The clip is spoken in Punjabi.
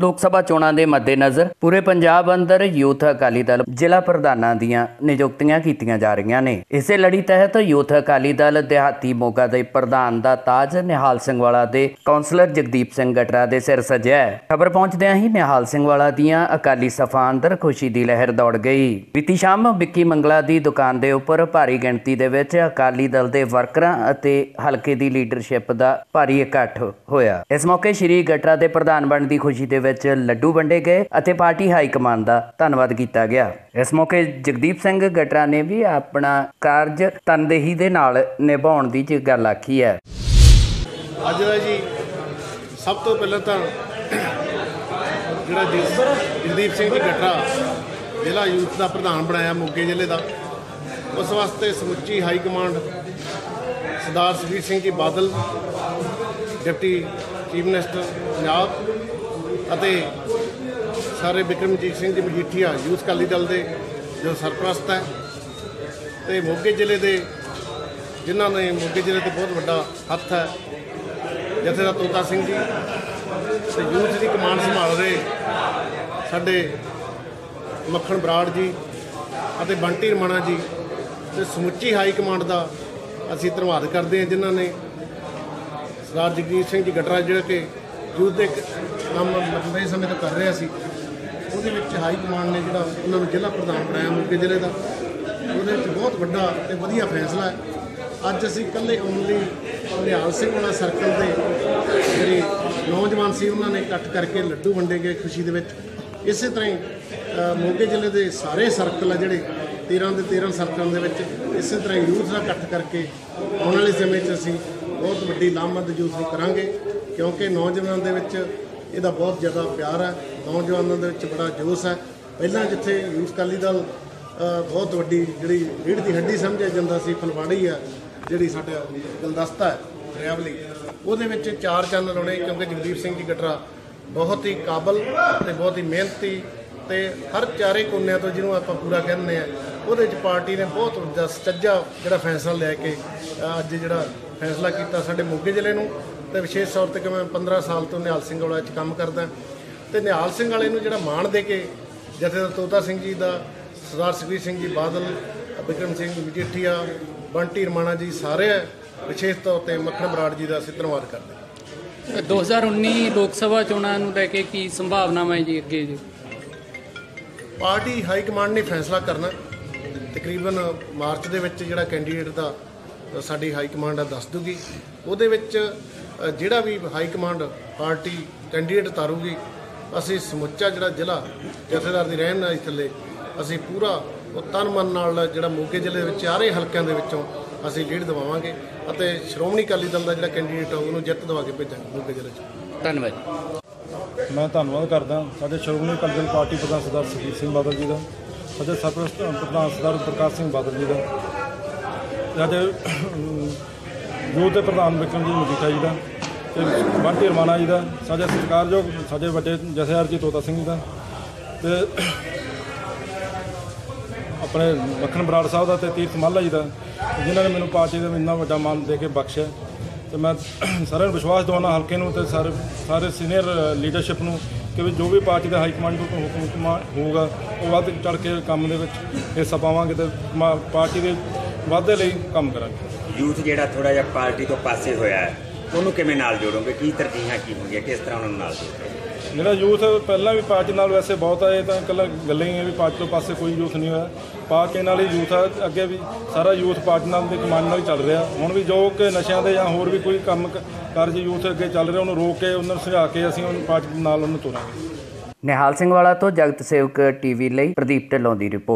ਲੋਕ ਸਭਾ ਚੋਣਾਂ ਦੇ ਮੱਦੇਨਜ਼ਰ ਪੂਰੇ ਪੰਜਾਬ ਅੰਦਰ ਯੂਥ ਅਕਾਲੀ ਦਲ ਜ਼ਿਲ੍ਹਾ ਪ੍ਰਧਾਨਾਂ ਦੀਆਂ ਨਿਯੁਕਤੀਆਂ ਕੀਤੀਆਂ ਜਾ ਰਹੀਆਂ ਨੇ। ਇਸੇ ਲੜੀ ਤਹਿਤ ਯੂਥ ਅਕਾਲੀ ਦਲ ਦਿਹਾਤੀ ਮੋਗਾ ਦੇ ਪ੍ਰਧਾਨ ਦਾ ਤਾਜ ਨਿਹਾਲ ਸਿੰਘ ਵਾਲਾ ਦੇ ਕਾਉਂਸਲਰ ਜਗਦੀਪ ਸਿੰਘ ਗਟਰਾ ਦੇ ਸਿਰ ਸਜਿਆ ਹੈ। ਖਬਰ ਪਹੁੰਚਦਿਆਂ ਹੀ ਨਿਹਾਲ ਸਿੰਘ ਵਾਲਾ ਦੀਆਂ ਅਕਾਲੀ ਸਫਾ ਅੰਦਰ ਖੁਸ਼ੀ ਦੀ ਲਹਿਰ ਦੌੜ ਗਈ। ਬੀਤੀ ਸ਼ਾਮ ਵਿੱਕੀ ਮੰਗਲਾ ਦੀ ਦੁਕਾਨ ਦੇ ਉੱਪਰ ਭਾਰੀ ਗਿਣਤੀ ਦੇ ਵਿੱਚ ਅਕਾਲੀ ਦਲ ਦੇ ਵਰਕਰਾਂ ਅਤੇ ਹਲਕੇ ਦੀ ਲੀਡਰਸ਼ਿਪ ਦਾ ਭਾਰੀ ਇਕੱਠ ਹੋਇਆ। ਇਸ ਮੌਕੇ ਸ਼੍ਰੀ ਗਟਰਾ ਦੇ ਪ੍ਰਧਾਨ ਬਣਨ ਦੀ ਖੁਸ਼ੀ ਦੇ ਵਿੱਚ ਲੱਡੂ ਵੰਡੇ ਗਏ ਅਤੇ ਪਾਰਟੀ ਹਾਈ ਕਮਾਂਡ ਦਾ ਧੰਨਵਾਦ ਕੀਤਾ ਗਿਆ। ਇਸ ਮੌਕੇ ਜਗਦੀਪ ਸਿੰਘ ਗਟਰਾ ਨੇ ਵੀ ਆਪਣਾ ਕਾਰਜ ਤਨਦੇਹੀ ਦੇ ਨਾਲ ਨਿਭਾਉਣ ਦੀ ਗੱਲ ਆਖੀ ਹੈ। ਅੱਜ ਦਾ ਜੀ ਸਭ ਤੋਂ ਪਹਿਲਾਂ ਤਾਂ ਜਿਹੜਾ ਜਗਦੀਪ ਸਿੰਘ ਜੀ ਗਟਰਾ ਜ਼ਿਲ੍ਹਾ ਯੂਥ ਦਾ ਪ੍ਰਧਾਨ ਬਣਾਇਆ ਮੋਗੇ ਜ਼ਿਲ੍ਹੇ ਦਾ, ਉਸ ਵਾਸਤੇ ਸਮੁੱਚੀ high command Sardar Sukhbir Singh ji Badal, deputy chief minister Punjab ਅਤੇ ਸਾਰੇ ਬਿਕਰਮਜੀਤ ਸਿੰਘ ਜੀ ਮਜੀਠੀਆ ਯੂਥ ਅਕਾਲੀ ਦਲ ਦੇ ਜੋ ਸਰਪ੍ਰਸਤ ਹੈ ਤੇ ਮੋਗੇ ਜ਼ਿਲ੍ਹੇ ਦੇ ਜਿਨ੍ਹਾਂ ਨੇ ਮੋਗੇ ਜ਼ਿਲ੍ਹੇ ਤੇ ਬਹੁਤ ਵੱਡਾ ਹੱਥ ਹੈ, ਜਥੇਦਾਰ ਤੋਤਾ ਸਿੰਘ ਜੀ ਤੇ ਯੂਥ ਦੀ ਕਮਾਂਡ ਸੰਭਾਲ ਰਹੇ ਸਾਡੇ ਮੱਖਣ ਬਰਾੜ ਜੀ ਅਤੇ ਬੰਟੀ ਰਮਣਾ ਜੀ ਤੇ ਸਮੁੱਚੀ ਹਾਈ ਕਮਾਂਡ ਦਾ ਅਸੀਂ ਧੰਨਵਾਦ ਕਰਦੇ ਹਾਂ ਜਿਨ੍ਹਾਂ ਨੇ ਸਰਦਾਰ ਜਗਜੀਤ ਸਿੰਘ ਜੀ ਗਟਰਾ ਜਿਹੜਾ ਕਿ ਯੂਥ ਦੇ ਕੰਮ ਲੰਬੇ ਸਮੇਂ ਤੋਂ ਕਰ ਰਿਹਾ ਸੀ। ਉਹਦੇ ਵਿੱਚ ਹਾਈ ਕਮਾਂਡ ਨੇ ਜਿਹੜਾ ਉਹਨਾਂ ਨੂੰ ਜ਼ਿਲ੍ਹਾ ਪ੍ਰਧਾਨ ਬਣਾਇਆ ਮੋਗੇ ਜ਼ਿਲ੍ਹੇ ਦਾ। ਉਹਦੇ ਵਿੱਚ ਬਹੁਤ ਵੱਡਾ ਤੇ ਵਧੀਆ ਫੈਸਲਾ ਹੈ। ਅੱਜ ਅਸੀਂ ਇਕੱਲੇ ਓਨਲੀ ਨਿਹਾਲ ਸਿੰਘ ਵਾਲਾ ਸਰਕਲ ਦੇ ਜਿਹੜੇ ਨੌਜਵਾਨ ਸੀ, ਉਹਨਾਂ ਨੇ ਇਕੱਠ ਕਰਕੇ ਲੱਡੂ ਵੰਡੇ ਗਏ ਖੁਸ਼ੀ ਦੇ ਵਿੱਚ। ਇਸੇ ਤਰ੍ਹਾਂ ਹੀ ਮੋਗੇ ਜ਼ਿਲ੍ਹੇ ਦੇ ਸਾਰੇ ਸਰਕਲ ਆ ਜਿਹੜੇ 13 ਦੇ 13 ਸਰਕਲਾਂ ਦੇ ਵਿੱਚ, ਇਸੇ ਤਰ੍ਹਾਂ ਯੂਥ ਦਾ ਇਕੱਠ ਕਰਕੇ ਆਉਣ ਵਾਲੇ ਸਮੇਂ 'ਚ ਅਸੀਂ ਬਹੁਤ ਵੱਡੀ ਲਾਮਬੰਦ ਯੂਥ ਨੂੰ ਕਰਾਂਗੇ। ਕਿਉਂਕਿ ਨੌਜਵਾਨਾਂ ਦੇ ਵਿੱਚ ਇਹਦਾ ਬਹੁਤ ਜ਼ਿਆਦਾ ਪਿਆਰ ਹੈ। ਨੌਜਵਾਨਾਂ ਦੇ ਵਿੱਚ ਬੜਾ ਜੋਸ਼ ਹੈ। ਪਹਿਲਾਂ ਜਿੱਥੇ ਯੂਥ ਅਕਾਲੀ ਦਲ ਬਹੁਤ ਵੱਡੀ ਜਿਹੜੀ ਰੀੜ ਦੀ ਹੱਡੀ ਸਮਝਿਆ ਜਾਂਦਾ ਸੀ, ਫਲਵਾੜੀ ਆ ਜਿਹੜੀ ਸਾਡਾ ਗੁਲਦਸਤਾ ਹੈ ਰਿਆਵਲੀ ਉਹਦੇ ਵਿੱਚ ਚਾਰ ਚੰਨ ਲਾਉਣੇ, ਕਿਉਂਕਿ ਜਗਦੀਪ ਸਿੰਘ ਜੀ ਗਟਰਾ ਬਹੁਤ ਹੀ ਕਾਬਲ ਤੇ ਬਹੁਤ ਹੀ ਮਿਹਨਤੀ ਤੇ ਹਰ ਚਾਰੇ ਕੋਨਿਆਂ ਤੋਂ ਜਿਹਨੂੰ ਆਪਾਂ ਪੂਰਾ ਕਹਿੰਦੇ ਆ ਉਹਦੇ 'ਚ ਪਾਰਟੀ ਨੇ ਬਹੁਤ ਵੱਡਾ ਸੱਚਾ ਜਿਹੜਾ ਫੈਸਲਾ ਲੈ ਕੇ ਅੱਜ ਜਿਹੜਾ ਫੈਸਲਾ ਕੀਤਾ ਸਾਡੇ ਮੋਗੇ ਜ਼ਿਲ੍ਹੇ ਨੂੰ। ਤੇ ਵਿਸ਼ੇਸ਼ ਤੌਰ ਤੇ ਕਿ ਮੈਂ 15 ਸਾਲ ਤੋਂ ਨਿਹਾਲ ਸਿੰਘ ਵਾਲਾ 'ਚ ਕੰਮ ਕਰਦਾ ਤੇ ਨਿਹਾਲ ਸਿੰਘ ਵਾਲੇ ਨੂੰ ਜਿਹੜਾ ਮਾਣ ਦੇ ਕੇ ਜਥੇਦਾਰ ਤੋਤਾ ਸਿੰਘ ਜੀ ਦਾ ਸਰਦਾਰ ਸੁਖਬੀਰ ਸਿੰਘ ਜੀ ਬਾਦਲ ਬਿਕਰਮ ਸਿੰਘ ਮਜੀਠੀਆ ਬੰਟੀ ਰਮਾਣਾ ਜੀ ਸਾਰੇ ਵਿਸ਼ੇਸ਼ ਤੌਰ ਤੇ ਮੱਖਣ ਬਰਾੜ ਜੀ ਦਾ ਅਸੀਂ ਧੰਨਵਾਦ ਕਰਦੇ ਹਾਂ। 2019 ਲੋਕ ਸਭਾ ਚੋਣਾਂ ਨੂੰ ਲੈ ਕੇ ਕੀ ਸੰਭਾਵਨਾਵਾਂ ਹੈ ਜੀ ਅੱਗੇ ਜੀ? ਪਾਰਟੀ ਹਾਈ ਕਮਾਂਡ ਨੇ ਫੈਸਲਾ ਕਰਨਾ ਤਕਰੀਬਨ ਮਾਰਚ ਦੇ ਵਿੱਚ ਜਿਹੜਾ ਕੈਂਡੀਡੇਟ ਦਾ ਸਾਡੀ ਹਾਈ ਕਮਾਂਡ ਆ ਦੱਸ ਦੂਗੀ। ਉਹਦੇ ਵਿੱਚ ਜਿਹੜਾ ਵੀ ਹਾਈ ਕਮਾਂਡ ਪਾਰਟੀ ਕੈਂਡੀਡੇਟ ਤਾਰੂਗੀ ਅਸੀਂ ਸਮੁੱਚਾ ਜਿਹੜਾ ਜ਼ਿਲ੍ਹਾ ਜਥੇਦਾਰ ਦੀ ਰਹਿਨਮਾਈ ਥੱਲੇ ਅਸੀਂ ਪੂਰਾ ਉਹ ਤਨ ਮਨ ਨਾਲ ਜਿਹੜਾ ਮੋਗੇ ਜ਼ਿਲ੍ਹੇ ਦੇ ਵਿੱਚ ਚਾਰੇ ਹਲਕਿਆਂ ਦੇ ਵਿੱਚੋਂ ਅਸੀਂ ਲੀਡ ਦਿਵਾਵਾਂਗੇ ਅਤੇ ਸ਼੍ਰੋਮਣੀ ਅਕਾਲੀ ਦਲ ਦਾ ਜਿਹੜਾ ਕੈਂਡੀਡੇਟ ਆ ਉਹਨੂੰ ਜਿੱਤ ਦਿਵਾ ਕੇ ਭੇਜਾਂਗੇ ਮੋਗੇ ਜ਼ਿਲ੍ਹੇ 'ਚ। ਧੰਨਵਾਦ ਮੈਂ ਧੰਨਵਾਦ ਕਰਦਾ ਸਾਡੇ ਸ਼੍ਰੋਮਣੀ ਅਕਾਲੀ ਦਲ ਪਾਰਟੀ ਪ੍ਰਧਾਨ ਸਰਦਾਰ ਸੁਖਬੀਰ ਸਿੰਘ ਬਾਦਲ ਜੀ ਦਾ ਸਾਡੇ ਸਰਪ੍ਰਸਤ ਪ੍ਰਧਾਨ ਸਰਦਾਰ ਪ੍ਰਕਾਸ਼ ਸਿੰਘ ਬਾਦਲ ਜੀ ਦਾ। ਸਾਡੇ ਯੂਥ ਦੇ ਪ੍ਰਧਾਨ ਵਿਕਰਮ ਜੀ ਮਜੀਠਾ ਜੀ ਦਾ ਤੇ ਬੰਟੀ ਰਮਾਣਾ ਜੀ ਦਾ ਸਾਡੇ ਸਤਿਕਾਰਯੋਗ ਸਾਡੇ ਵੱਡੇ ਜਥੇਦਾਰ ਜੀ ਤੋਤਾ ਸਿੰਘ ਜੀ ਦਾ ਤੇ ਆਪਣੇ ਮੱਖਣ ਬਰਾੜ ਸਾਹਿਬ ਦਾ ਤੇ ਤੀਰਥ ਮਾਲਾ ਜੀ ਦਾ, ਜਿਨ੍ਹਾਂ ਨੇ ਮੈਨੂੰ ਪਾਰਟੀ ਦਾ ਇੰਨਾ ਵੱਡਾ ਮਾਨ ਦੇ ਕੇ ਬਖਸ਼ਿਆ। ਤੇ ਮੈਂ ਸਾਰਿਆਂ ਨੂੰ ਵਿਸ਼ਵਾਸ ਦਿਵਾਉਣਾ ਹਲਕੇ ਨੂੰ ਤੇ ਸਾਰੇ ਸਾਰੇ ਸੀਨੀਅਰ ਲੀਡਰਸ਼ਿਪ ਨੂੰ ਕਿ ਵੀ ਜੋ ਵੀ ਪਾਰਟੀ ਦਾ ਹਾਈ ਕਮਾਂਡ ਤੋਂ ਹੁਕਮ ਹੋਊਗਾ, ਉਹ ਵੱਧ ਚੜ ਕੇ ਕੰਮ ਦੇ ਵਿੱਚ ਹਿੱਸਾ ਪਾਵਾਂਗੇ ਤੇ ਮਾ- ਪਾਰਟੀ ਦੇ ਵਾਧੇ ਲਈ ਕੰਮ ਕਰਾਂਗੇ। ਯੂਥ ਜਿਹੜਾ ਥੋੜਾ ਜਿਹਾ ਪਾਰਟੀ ਤੋਂ ਪਾਸੇ ਹੋਇਆ ਹੈ ਉਹਨੂੰ ਕਿਵੇਂ ਨਾਲ ਜੋੜੋਗੇ? ਕੀ ਤਰਜੀਹਾਂ ਕੀ ਹੋਣਗੀਆਂ? ਕਿਸ ਤਰ੍ਹਾਂ ਉਹਨਾਂ ਨੂੰ ਨਾਲ ਜੋੜੋਗੇ? ਜਿਹੜਾ ਯੂਥ ਪਹਿਲਾਂ ਵੀ ਪਾਰਟੀ ਨਾਲ ਵੈਸੇ ਬਹੁਤ ਆ ਇਹ ਤਾਂ ਇਕੱਲਾ ਗੱਲਾਂ ਹੀ ਹੈ ਵੀ ਪਾਰਟੀ ਤੋਂ ਪਾਸੇ ਕੋਈ ਯੂਥ ਨਹੀਂ ਹੋਇਆ। ਪਾਰਟੀ ਨਾਲ ਹੀ ਯੂਥ ਆ ਅੱਗੇ ਵੀ ਸਾਰਾ ਯੂਥ ਪਾਰਟੀ ਨਾਲ ਦੇ ਕਮਾਂਡ ਨਾਲ ਹੀ ਚੱਲ ਰਿਹਾ। ਹੁਣ ਵੀ ਜੋ ਕਿ ਨਸ਼ਿਆਂ ਦੇ ਜਾਂ ਹੋਰ ਵੀ ਕੋਈ ਕੰਮ ਕਾਰਜ ਯੂਥ ਅੱਗੇ ਚੱਲ ਰਿਹਾ ਉਹਨੂੰ ਰੋਕ ਕੇ ਉਹਨਾਂ ਨੂੰ ਸੁਝਾ ਕੇ ਅਸੀਂ ਉਹਨੂੰ ਪਾਰਟੀ ਨਾਲ ਉਹਨੂੰ ਤੋਰਾਂਗੇ। ਨਿਹਾਲ ਸਿੰਘ ਵਾਲਾ ਤੋਂ ਜਗਤ ਸੇਵਕ ਟੀਵੀ ਲਈ ਪ੍ਰਦੀਪ ਢਿੱਲੋਂ ਦੀ ਰਿਪੋਰਟ